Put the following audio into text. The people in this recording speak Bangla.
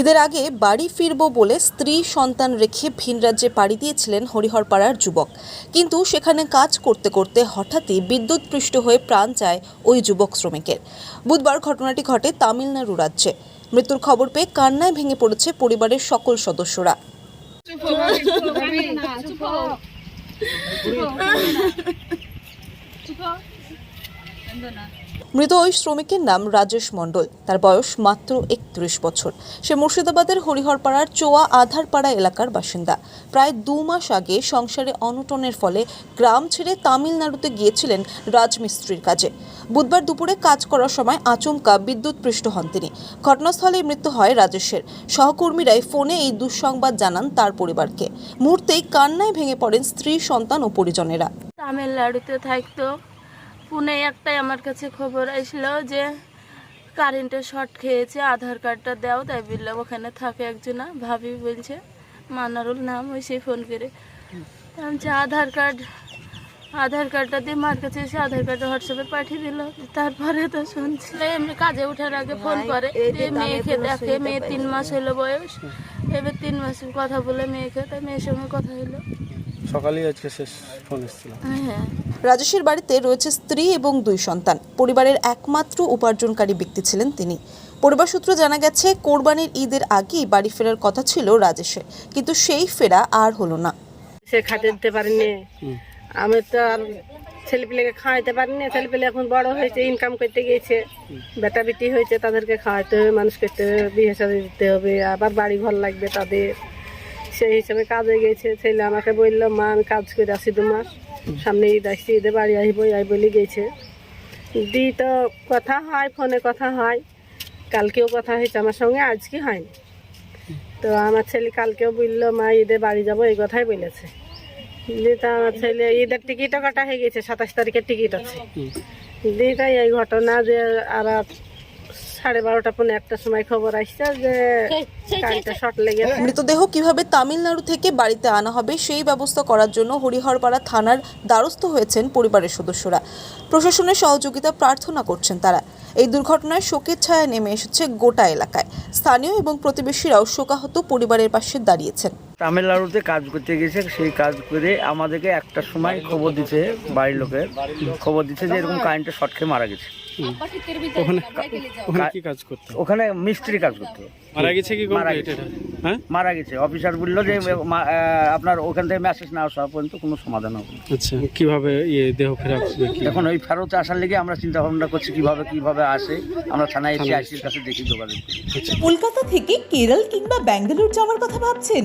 ঈদের আগে বাড়ি ফিরব বলে স্ত্রী সন্তান রেখে ভিন রাজ্যে পাড়ি দিয়েছিলেন হরিহরপাড়ার যুবক। কিন্তু সেখানে কাজ করতে করতে হঠাৎই বিদ্যুৎ বিদ্যুৎপৃষ্ট হয়ে প্রাণ যায় ওই যুবক শ্রমিকের। বুধবার ঘটনাটি ঘটে তামিলনাড়ু রাজ্যে। মৃত্যুর খবর পেয়ে কান্নায় ভেঙে পড়েছে পরিবারের সকল সদস্যরা। মৃত ওই শ্রমিকের নাম রাজেশ মণ্ডল। তার বয়স মাত্র একত্রিশ বছর। সে মুর্শিদাবাদের হরিহরপাড়ার চোয়া আধারপাড়া এলাকার বাসিন্দা। প্রায় দু মাস আগে সংসারে অনটনের ফলে গ্রাম ছেড়ে তামিলনাড়ুতে গিয়েছিলেন রাজমিস্ত্রির কাজে। বুধবার দুপুরে কাজ করার সময় আচমকা বিদ্যুৎপৃষ্ট হন তিনি। ঘটনাস্থলেই মৃত্যু হয় রাজেশের। সহকর্মীরাই ফোনে এই দুঃসংবাদ জানান তার পরিবারকে। মুহূর্তেই কান্নায় ভেঙে পড়েন স্ত্রী, সন্তান ও পরিজনেরা। তামিলনাড়ুতে থাকতো। পুনে একটাই আমার কাছে খবর আসলো যে কারেন্টের শর্ট খেয়েছে আধার কার্ডটা দাও তাই বললাম ওখানে থাকে একজনা ভাবি বলছে মানারুল নাম ওই সেই ফোন করে। আমি আধার কার্ড আধার কার্ডটা দিয়ে মার কাছে এসে আধার কার্ডটা হোয়াটসঅ্যাপে পাঠিয়ে দিল। তারপরে তো শুনছি এমনি কাজে ওঠার আগে ফোন করে মেয়েকে দেখে মেয়ে তিন মাস হলো বয়স এবার তিন মাস কথা বলে মেয়েকে তাই মেয়ের সঙ্গে কথা হলো। সকালেই আজকে শেষ ফোন এসেছিল। হ্যাঁ রাজেশের বাড়িতে রয়েছে স্ত্রী এবং দুই সন্তান। পরিবারের একমাত্র উপার্জনকারী ব্যক্তি ছিলেন তিনি। পরিবার সূত্র জানা গেছে কোরবানির ঈদের আগেই বাড়ি ফেরার কথা ছিল রাজেশের কিন্তু সেই ফেরা আর হলো না। সে খাতে দিতে পারিনি আমি তো আর ছেলেপিলেকে খাওয়াইতে পারিনি। ছেলেপিলে এখন বড় হয়েছে ইনকাম করতে গিয়েছে। বেটা বেটি হয়েছে তাদেরকে খাওয়াইতে হবে মানুষ করতে হবে বিয়ে দিতে হবে আবার বাড়ি ঘর লাগবে তাদের। সেই হিসাবে কাজে গেছে। ছেলে আমাকে বলল মা আমি কাজ করে আসি দু মাস সামনে ঈদ আসছি ঈদে বাড়ি আসব আই বলে গেছে। দি তো কথা হয় ফোনে কথা হয়। কালকেও কথা হয়েছে আমার সঙ্গে আজকে হয়নি। তো আমার ছেলে কালকেও বলল মা ঈদে বাড়ি যাব এই কথাই বলেছে। দিয়ে তো আমার ছেলে ঈদের টিকিটও কাটা হয়ে গেছে সাতাশ তারিখের টিকিট আছে। দিয়ে তাই এই ঘটনা যে আর সাড়ে বারোটা পনেরো একটার সময় খবর আসছে যে গাড়িটা শর্ট লেগে মৃতদেহ কীভাবে তামিলনাড়ু থেকে বাড়িতে আনা হবে সেই ব্যবস্থা করার জন্য হরিহরপাড়া থানার দ্বারস্থ হয়েছেন পরিবারের সদস্যরা। প্রশাসনের সহযোগিতা প্রার্থনা করছেন তারা। এই দুর্ঘটনায় শোকের ছায়া নেমে এসেছে গোটা এলাকায়। স্থানীয় এবং প্রতিবেশীরাও শোকাহত পরিবারের পাশে দাঁড়িয়েছেন। তামিলনাড়ুতে কাজ করতে গেছে সেই কাজ করে আমাদেরকে একটা সময় খবর দিতে বাড়ির লোকের। খবর দিচ্ছে যে এরকম কারেন্টে শর্ট খেয়ে মারা গেছে। ওখানে ওখানে কি কাজ করতে? ওখানে মিস্ত্রি কাজ করতে। মারা গেছে কি মারা গেছে। হ্যাঁ? মারা গেছে। অফিসার বলল যে আপনার ওখান থেকে মেসেজ না আসা পর্যন্ত কোনো সমাধান হবে না। আচ্ছা কীভাবে ইয়ে দেহ ফেরা এখন ওই ফেরত আসার লেগে আমরা চিন্তা ভাবনা করছি কীভাবে কীভাবে আসে আমরা থানায় এসে আইসির কাছে দেখি যোগাযোগ করি। কলকাতা থেকে কেরল কিংবা ব্যাঙ্গালোর যাওয়ার কথা ভাবছেন?